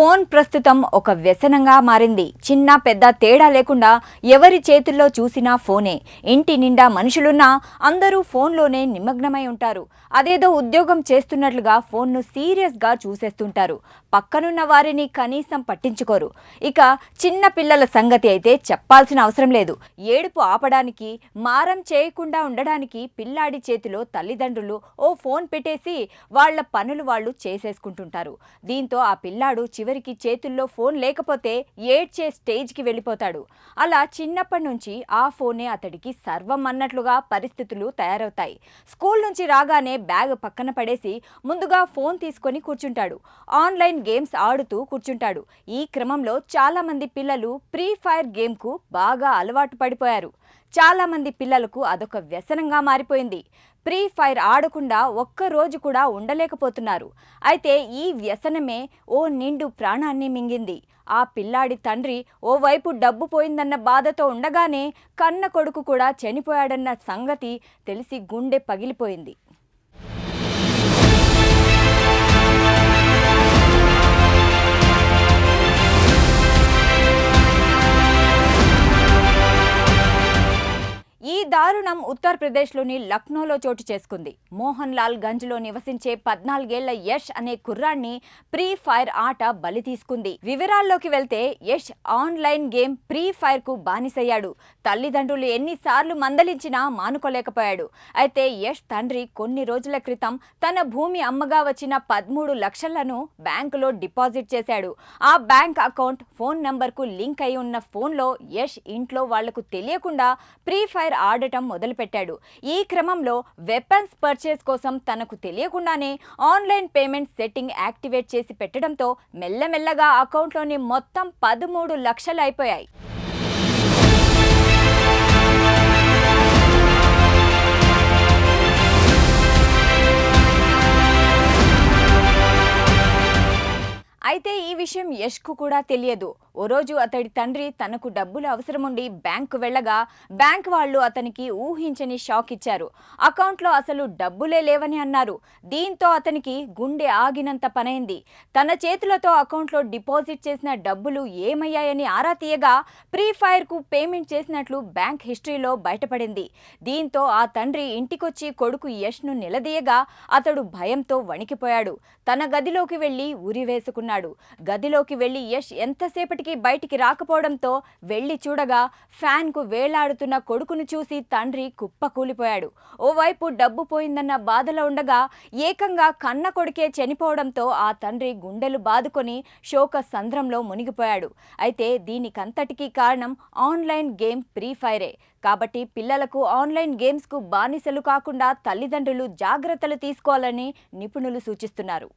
Phone ప్రస్తుతం ఒక వ్యసనంగా మారింది. చిన్న పెద్ద తేడా లేకుండా ఎవరి చేతుల్లో చూసినా ఫోనే. ఇంటి నిండా మనుషులున్నా అందరూ ఫోన్లోనే నిమగ్నమై ఉంటారు. అదేదో ఉద్యోగం చేస్తున్నట్లుగా ఫోన్ను సీరియస్గా చూసేస్తుంటారు. పక్కనున్న వారిని కనీసం పట్టించుకోరు. ఇక చిన్న పిల్లల సంగతి అయితే చెప్పాల్సిన అవసరం లేదు. ఏడుపు ఆపడానికి మారం చేయకుండా ఉండడానికి పిల్లాడి చేతిలో తల్లిదండ్రులు ఓ ఫోన్ పెట్టేసి వాళ్ళ పనులు వాళ్ళు చేసేసుకుంటుంటారు. దీంతో ఆ పిల్లాడు చివరి ఎవరికి చేతుల్లో ఫోన్ లేకపోతే ఏడ్చే స్టేజ్కి వెళ్ళిపోతాడు. అలా చిన్నప్పటి నుంచి ఆ ఫోనే అతడికి సర్వం అన్నట్లుగా పరిస్థితులు తయారవుతాయి. స్కూల్ నుంచి రాగానే బ్యాగ్ పక్కన పడేసి ముందుగా ఫోన్ తీసుకొని కూర్చుంటాడు. ఆన్లైన్ గేమ్స్ ఆడుతూ కూర్చుంటాడు. ఈ క్రమంలో చాలామంది పిల్లలు ఫ్రీ ఫైర్ గేమ్కు బాగా అలవాటు పడిపోయారు. చాలామంది పిల్లలకు అదొక వ్యసనంగా మారిపోయింది. ప్రీ ఫైర్ ఆడకుండా ఒక్క రోజు కూడా ఉండలేకపోతున్నారు. అయితే ఈ వ్యసనమే ఓ నిండు ప్రాణాన్ని మింగింది. ఆ పిల్లాడి తండ్రి ఓవైపు డబ్బు పోయిందన్న బాధతో ఉండగానే కన్న కొడుకు కూడా చనిపోయాడన్న సంగతి తెలిసి గుండె పగిలిపోయింది. దారుణం ఉత్తరప్రదేశ్లోని లక్నోలో చోటు చేసుకుంది. మోహన్ లాల్ గంజ్లో నివసించే పద్నాలుగేళ్ళ యష్ అనే కుర్రాన్ని ప్రీ ఫైర్ ఆట బలి తీసుకుంది. వివరాల్లోకి వెళ్తే యష్ ఆన్లైన్ గేమ్ ప్రీ ఫైర్కు బానిసయ్యాడు. తల్లిదండ్రులు ఎన్నిసార్లు మందలించినా మానుకోలేకపోయాడు. అయితే యష్ తండ్రి కొన్ని రోజుల క్రితం తన భూమి అమ్మగా వచ్చిన పదమూడు లక్షలను బ్యాంకులో డిపాజిట్ చేశాడు. ఆ బ్యాంక్ అకౌంట్ ఫోన్ నంబర్కు లింక్ అయి ఉన్న ఫోన్లో యష్ ఇంట్లో వాళ్ళకు తెలియకుండా ప్రీ ఫైర్ ఆడటం మొదలుపెట్టాడు. ఈ క్రమంలో వెపన్స్ పర్చేస్ కోసం తనకు తెలియకుండానే ఆన్లైన్ పేమెంట్ సెట్టింగ్ యాక్టివేట్ చేసి పెట్టడంతో మెల్లమెల్లగా అకౌంట్లోని మొత్తం పదమూడు లక్షలు అయిపోయాయి. విషయం యష్కు కూడా తెలియదు. ఓ రోజు అతడి తండ్రి తనకు డబ్బులు అవసరముండి బ్యాంకు వెళ్ళగా బ్యాంక్ వాళ్ళు అతనికి ఊహించని షాక్ ఇచ్చారు. అకౌంట్లో అసలు డబ్బులే లేవని అన్నారు. దీంతో అతనికి గుండె ఆగినంత పనైంది. తన చేతులతో అకౌంట్లో డిపాజిట్ చేసిన డబ్బులు ఏమయ్యాయని ఆరా తీయగా ప్రీ ఫైర్కు పేమెంట్ చేసినట్లు బ్యాంక్ హిస్టరీలో బయటపడింది. దీంతో ఆ తండ్రి ఇంటికొచ్చి కొడుకు యష్ను నిలదీయగా అతడు భయంతో వణికిపోయాడు. తన గదిలోకి వెళ్ళి ఉరివేసుకున్నాడు వేసుకున్నాడు. గదిలోకి వెళ్ళి యష్ ఎంతసేపటికి బయటికి రాకపోవడంతో వెళ్ళి చూడగా ఫ్యాన్కు వేలాడుతున్న కొడుకును చూసి తండ్రి కుప్పకూలిపోయాడు. ఓవైపు డబ్బు పోయిందన్న బాధలో ఉండగా ఏకంగా కన్న కొడుకే చనిపోవడంతో ఆ తండ్రి గుండెలు బాదుకొని శోక సంద్రంలో మునిగిపోయాడు. అయితే దీనికంతటికీ కారణం ఆన్లైన్ గేమ్ ఫ్రీ ఫైరే. కాబట్టి పిల్లలకు ఆన్లైన్ గేమ్స్కు బానిసలు కాకుండా తల్లిదండ్రులు జాగ్రత్తలు తీసుకోవాలని నిపుణులు సూచిస్తున్నారు.